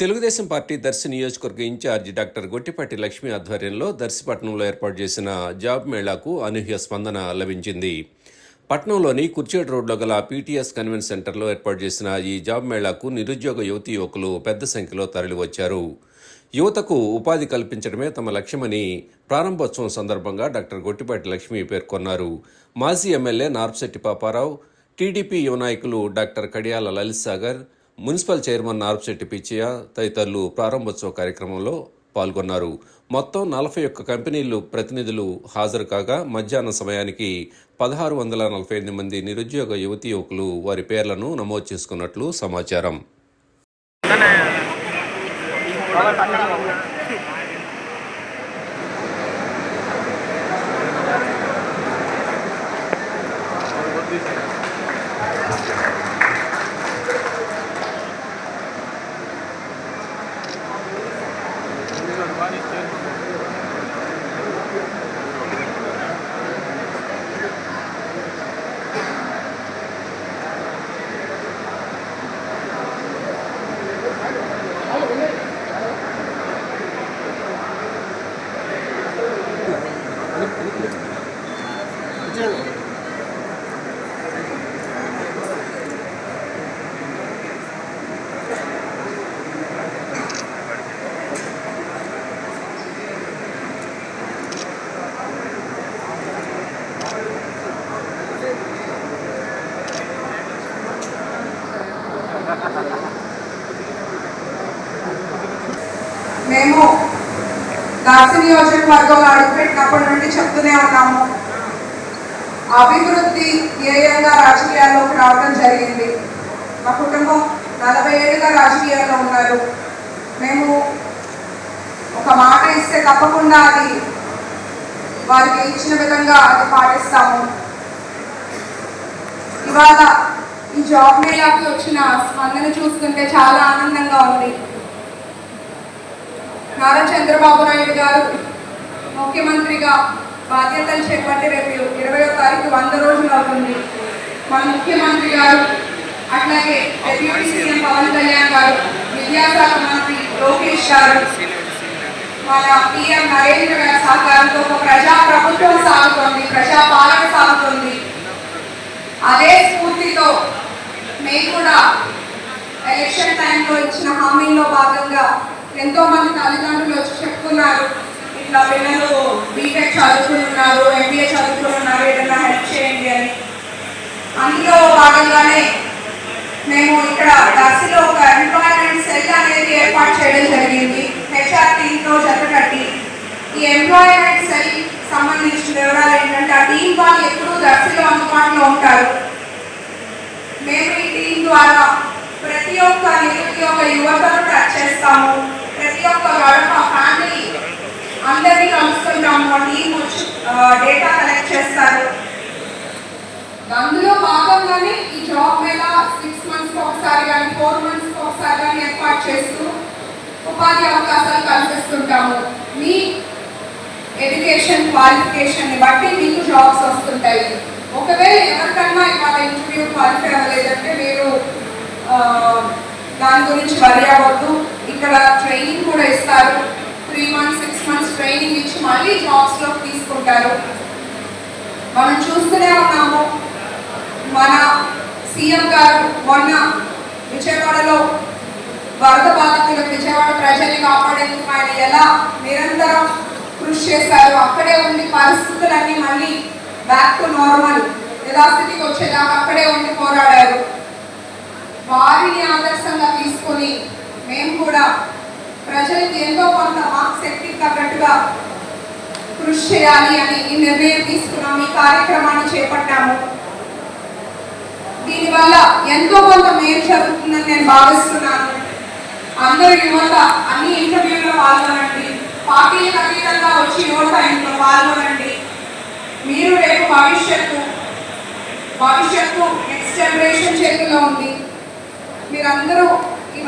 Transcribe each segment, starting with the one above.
Telugudesam party Darsi నియోజకవర్గ incharge doctor Gottipati Lakshmi ఆధ్వర్యంలో దర్శిపట్నంలో ఏర్పాటు చేసిన జాబ్ మేళాకు అనూహ్య స్పందన లభించింది. పట్నంలోని కుర్చేడ్ రోడ్లో గల పీటీఎస్ కన్వెన్స్ సెంటర్లో ఏర్పాటు చేసిన ఈ జాబ్ మేళాకు నిరుద్యోగ యువతి యువకులు పెద్ద సంఖ్యలో తరలివచ్చారు. యువతకు ఉపాధి కల్పించడమే తమ లక్ష్యమని ప్రారంభోత్సవం సందర్భంగా డాక్టర్ గొట్టిపాటి లక్ష్మి పేర్కొన్నారు. మాజీ ఎమ్మెల్యే నార్పశెట్టి పాపారావు టీడీపీ యువ నాయకులు doctor Kadiyala Lalith Sagar municipal chairman Narpasetti Pichaiah తదితరులు ప్రారంభోత్సవ కార్యక్రమంలో పాల్గొన్నారు. మొత్తం నలభై ఒక్క కంపెనీలు ప్రతినిధులు హాజరు కాగా మధ్యాహ్నం సమయానికి పదహారు వందల నలభై ఎనిమిది మంది నిరుద్యోగ యువతి యువకులు వారి పేర్లను నమోదు చేసుకున్నట్లు సమాచారం మేము దార్శి నియోజకవర్గంలో అడుగుపెట్టినప్పటి నుండి చెప్తూనే ఉన్నాము. అభివృద్ధి ధ్యేయంగా రాజకీయాల్లోకి రావడం జరిగింది. మా కుటుంబం నలభై ఏళ్ళుగా రాజకీయాల్లో ఉన్నారు. మేము ఒక మాట ఇస్తే తప్పకుండా అది వారికి ఇచ్చిన విధంగా అది పాటిస్తాము. ఇవాళ ఈ జాబ్ మేళాకి వచ్చిన స్పందన చూస్తుంటే చాలా ఆనందంగా ఉంది. నారా చంద్రబాబు నాయుడు గారు ముఖ్యమంత్రిగా బాధ్యతలు చేపట్టి రేపు ఇరవయో తారీఖు వంద రోజులు అవుతుంది. మన ముఖ్యమంత్రి గారు అట్లాగే డిప్యూటీ సీఎం పవన్ కళ్యాణ్ గారు విద్యాశాఖ మంత్రి లోకేష్ గారు మన పిఎం నరేంద్ర గారి సహకారంతో ఒక ప్రజా ప్రభుత్వం సాగుతోంది ప్రజా పాలన సాగుతుంది. అదే స్ఫూర్తితో మేము కూడా ఎలక్షన్ టైంలో ఇచ్చిన హామీలో భాగంగా ఎంతో మంది తల్లిదండ్రులు వచ్చి చెప్తున్నారు. ఇట్లా పిల్లలు బీటెక్ చదువుకుంటున్నారు ఎంబీఏ చదువుకుంటున్నారు ఏదైనా హెల్ప్ చేయండి అని. అందులో భాగంగానే మేము ఇక్కడ దర్శిలో ఒక ఎంప్లాయ్మెంట్ సెల్ అనేది ఏర్పాటు చేయడం జరిగింది. హెచ్ఆర్ టీంతో జతకట్టి. ఈ ఎంప్లాయ్మెంట్ సెల్ సంబంధించిన వివరాలు ఏంటంటే ఆ టీం వాళ్ళు ఎప్పుడూ దర్శిలో అందుబాటులో ఉంటారు. మేము ఈ టీం ద్వారా ప్రతి ఒక్క నిరుద్యోగ యువతను టచ్ చేస్తాము. ప్రతి ఫ్యామిలీ అందరినీ కలుస్తుంటాము టీం డేటా కలెక్ట్ చేస్తారు. అందులో భాగంగానే ఈ జాబ్ మేళా సిక్స్ మంత్స్కి ఒకసారి కానీ ఫోర్ మంత్స్కి ఒకసారి కానీ ఏర్పాటు చేస్తూ ఉపాధి అవకాశాలు కల్పిస్తుంటాము. మీ ఎడ్యుకేషన్ క్వాలిఫికేషన్ని బట్టి మీకు జాబ్స్ వస్తుంటాయి. ఒకవేళ ఎవరికన్నా ఇవాళ ఇంటర్వ్యూ క్వాలిఫై అవ్వలేదంటే మీరు దాని గురించి వరి అవ్వద్దు. ఇక్కడ ట్రైనింగ్ కూడా ఇస్తారు. Three months six months training ఇచ్చి మళ్ళీ జాబ్స్లో తీసుకుంటారు. మనం చూస్తూనే ఉన్నాము. మన సీఎం గారు మొన్న విజయవాడలో వరద బాధితులకు విజయవాడ ప్రజల్ని కాపాడేందుకు ఆయన ఎలా నిరంతరం కృషి చేశారు అక్కడే ఉండి పరిస్థితులన్నీ మళ్ళీ బ్యాక్ టు నార్మల్ యథాస్థితికి వచ్చేదాకా అక్కడే ఉండి పోరాడారు. వారిని ఆదర్శంగా తీసుకొని మేము కూడా ప్రజలకు ఎంతో కొంత మాకు శక్తి తగ్గట్టుగా కృషి చేయాలి అని ఈ నిర్ణయం తీసుకున్నాము ఈ కార్యక్రమాన్ని చేపట్టాము. దీనివల్ల ఎంతో కొంత మేలు జరుగుతుందని నేను భావిస్తున్నాను. అందరూ యువత అన్ని ఇంటర్వ్యూలో పాల్గొనండి. పార్టీలకు అతీతంగా వచ్చి యువత ఇంట్లో పాల్గొనండి. మీరు రేపు భవిష్యత్తు భవిష్యత్తు నెక్స్ట్ జనరేషన్ చేతిలో ఉంది. మీరందరూ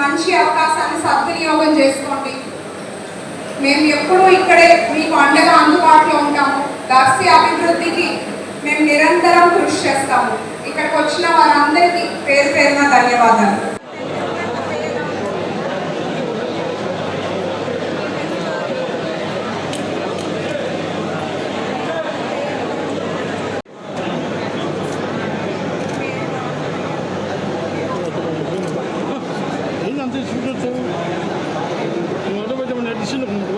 మంచి అవకాశాన్ని సద్వినియోగం చేసుకోండి. మేము ఎప్పుడూ ఇక్కడే మీకు అండగా అందుబాటులో ఉంటాము. దర్శి అభివృద్ధికి మేము నిరంతరం కృషి చేస్తాము. ఇక్కడికి వచ్చిన వారందరికీ పేరు పేరున ధన్యవాదాలు. Türen.